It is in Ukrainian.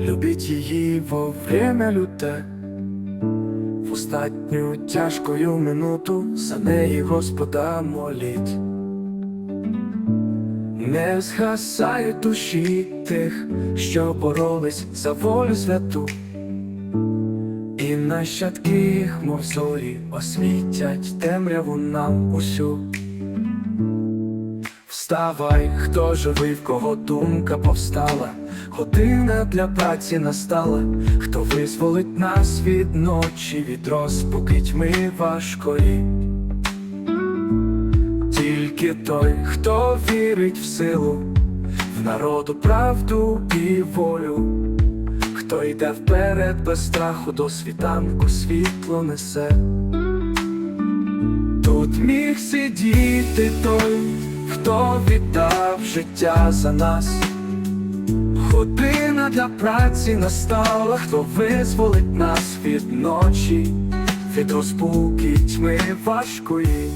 любіть її во время люте, в остатню тяжкою минуту за неї Господа моліть. Не згасають душі тих, що боролись за волю святу, і нащадки їх, мов зорі, освітять темряву нам усю. Вставай, хто живий, в кого думка повстала, година для праці настала, хто визволить нас від ночі, від розпуки тьми важкої. Тільки той, хто вірить в силу, в народу правду і волю, хто йде вперед без страху до світанку, світло несе. Тут міг сидіти той, хто віддав життя за нас. Година для праці настала, хто визволить нас від ночі, від розпуки тьми важкої.